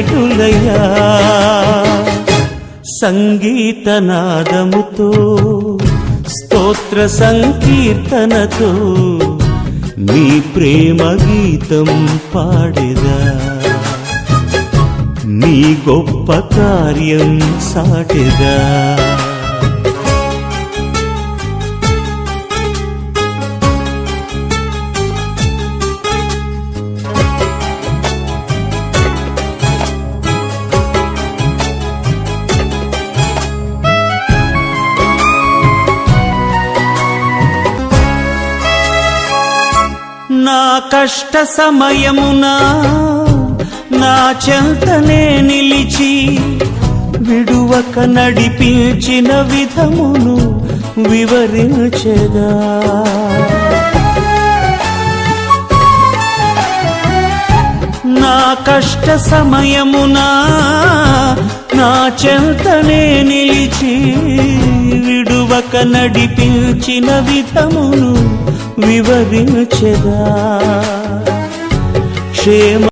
ఎటులయ్యా సంగీతనాదముతో స్తోత్ర సంకీర్తనతో నీ ప్రేమ గీతం పాడేదా. నీ గొప్ప కార్యం సాటిదా. నా కష్ట సమయమున నా చెంతనే నిలిచి విడువక నడిపించిన విధమును వివరించగా నా కష్ట సమయమున నా చెంతనే నిలిచి విడువక నడిపించిన విధమును వివరించెదా? క్షేమ